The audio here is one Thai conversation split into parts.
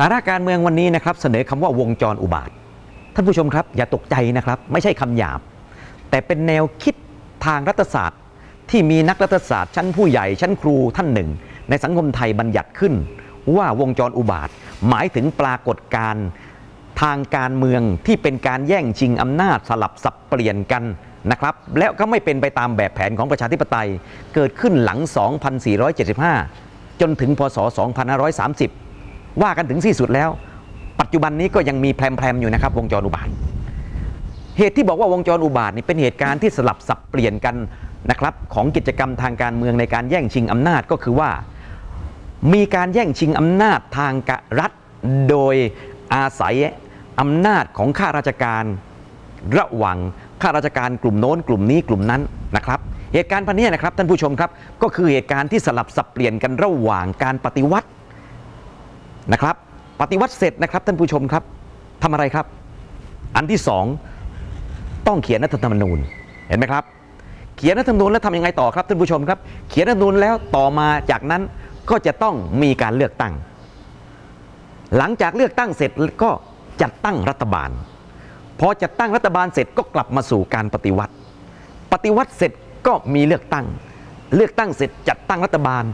สาระการเมืองวันนี้นะครับเสนอคำว่าวงจรอุบาท ท่านผู้ชมครับ อย่าตกใจนะครับ ไม่ใช่คำหยาบ แต่เป็นแนวคิดทางรัฐศาสตร์ ที่มีนักรัฐศาสตร์ชั้นผู้ใหญ่ชั้นครูท่านหนึ่ง ในสังคมไทยบัญญัติขึ้น ว่าวงจรอุบาท หมายถึงปรากฏการณ์ทางการเมืองที่เป็นการแย่งชิงอำนาจสลับสับเปลี่ยนกันนะครับแล้วก็ไม่เป็นไปตามแบบแผนของประชาธิปไตยเกิดขึ้นหลัง 2475 จนถึงพศ 2530 ว่ากันถึงที่สุดแล้ว ปัจจุบันนี้ก็ยังมีแพรมๆอยู่นะครับ วงจรอุบาท เหตุที่บอกว่าวงจรอุบาทนี่เป็นเหตุการณ์ที่สลับสับเปลี่ยนกันนะครับของกิจกรรมทางการเมืองในการแย่งชิงอำนาจก็คือว่า มีการแย่งชิงอำนาจทางรัฐโดยอาศัยอำนาจของข้าราชการระหว่างข้าราชการกลุ่มโน้นกลุ่มนี้กลุ่มนั้นนะครับเหตุการณ์พันนี้นะครับท่านผู้ชมครับ ก็คือเหตุการณ์ที่สลับสับเปลี่ยนกันระหว่างการปฏิวัติ นะครับ ปฏิวัติเสร็จนะครับท่านผู้ชมครับทำอะไรครับ อันที่สองต้องเขียนรัฐธรรมนูญเห็นไหมครับ เขียนรัฐธรรมนูญแล้วทำยังไงต่อครับท่านผู้ชมครับ เขียนรัฐธรรมนูญแล้วต่อมาจากนั้นก็จะต้องมีการเลือกตั้ง หลังจากเลือกตั้งเสร็จก็จัดตั้งรัฐบาลพอจัดตั้งรัฐบาลเสร็จก็กลับมาสู่การปฏิวัติ ปฏิวัติเสร็จก็มีเลือกตั้ง เลือกตั้งเสร็จจัดตั้งรัฐบาล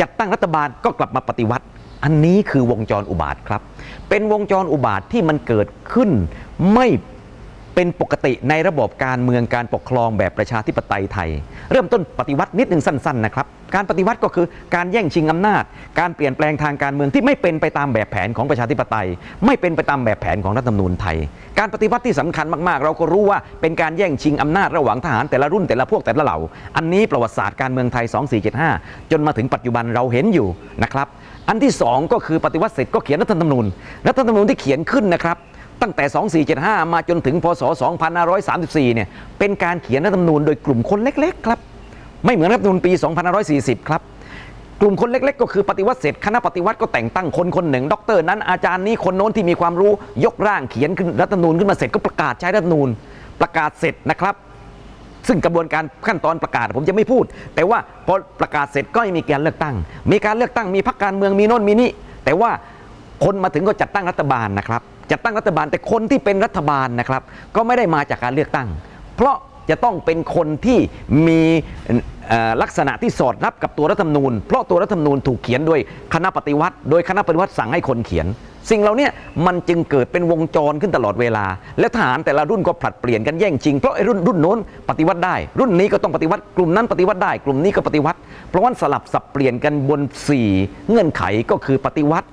จัดตั้งรัฐบาลก็กลับมาปฏิวัติ อันนี้คือวงจรอุบาทครับ เป็นวงจรอุบาทที่มันเกิดขึ้นไม่เป็นปกติในระบบการเมืองการปกครองแบบประชาธิปไตยไทย เริ่มต้นปฏิวัตินิดหนึ่งสั้นๆนะครับการปฏิวัติก็คือการแย่งชิงอำนาจ การเปลี่ยนแปลงทางการเมืองที่ไม่เป็นไปตามแบบแผนของประชาธิปไตย ไม่เป็นไปตามแบบแผนของรัฐธรรมนูญไทย การปฏิวัติที่สำคัญมากๆ เราก็รู้ว่าเป็นการแย่งชิงอำนาจระหว่างทหารแต่ละรุ่นแต่ละพวกแต่ละเหล่า อันนี้ประวัติศาสตร์การเมืองไทย 2475 จนมาถึงปัจจุบันเราเห็นอยู่นะครับ อันที่สองก็คือปฏิวัติเสร็จก็เขียนรัฐธรรมนูญรัฐธรรมนูญที่เขียนขึ้นนะครับตั้งแต่ 2475 มาจนถึงพศ 2534 เนี่ยเป็นการเขียนรัฐธรรมนูญโดยกลุ่มคนเล็กๆครับไม่เหมือนรัฐธรรมนูญปี 2540 ครับกลุ่มคนเล็กๆ ก็คือปฏิวัติเสร็จคณะปฏิวัติก็แต่งตั้งคนคนหนึ่งด็อกเตอร์นั้นอาจารย์นี้คนโน้นที่มีความรู้ยกร่างเขียนขึ้นรัฐธรรมนูญขึ้นมาเสร็จก็ประกาศใช้รัฐธรรมนูญประกาศเสร็จนะครับ ซึ่งกระบวนการขั้นตอนประกาศผมจะไม่พูด แต่ว่าพอประกาศเสร็จก็มีการเลือกตั้ง มีการเลือกตั้งมีพรรคการเมืองมีโน่นมีนี่แต่ว่าคนมาถึงก็จัดตั้งรัฐบาลนะครับจัดตั้งรัฐบาลแต่คนที่เป็นรัฐบาลนะครับ ก็ไม่ได้มาจากการเลือกตั้ง เพราะ จะต้องเป็นคนที่มีลักษณะที่สอดรับกับตัวรัฐธรรมนูญ เพราะตัวรัฐธรรมนูญถูกเขียนโดยคณะปฏิวัติ โดยคณะปฏิวัติสั่งให้คนเขียน สิ่งเหล่านี้มันจึงเกิดเป็นวงจรขึ้นตลอดเวลา และทหารแต่ละรุ่นก็ผลัดเปลี่ยนกันแย่งชิงเพราะไอ้รุ่นรุ่นโน้นปฏิวัติได้ รุ่นนี้ก็ต้องปฏิวัติกลุ่มนั้นปฏิวัติได้ กลุ่มนี้ก็ปฏิวัติ เพราะว่าสลับสับเปลี่ยนกันบน 4 เงื่อนไขก็คือปฏิวัติ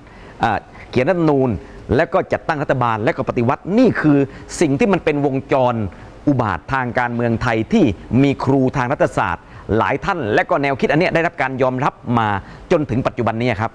เขียนรัฐธรรมนูญแล้วก็จัดตั้งรัฐบาลและก็ปฏิวัตินี่คือสิ่งที่มันเป็นวงจร อุบาททางการเมืองไทยที่มีครูทางรัฐศาสตร์ หลายท่าน และก็แนวคิดอันเนี้ยได้รับการยอมรับมาจนถึงปัจจุบันนี้ครับ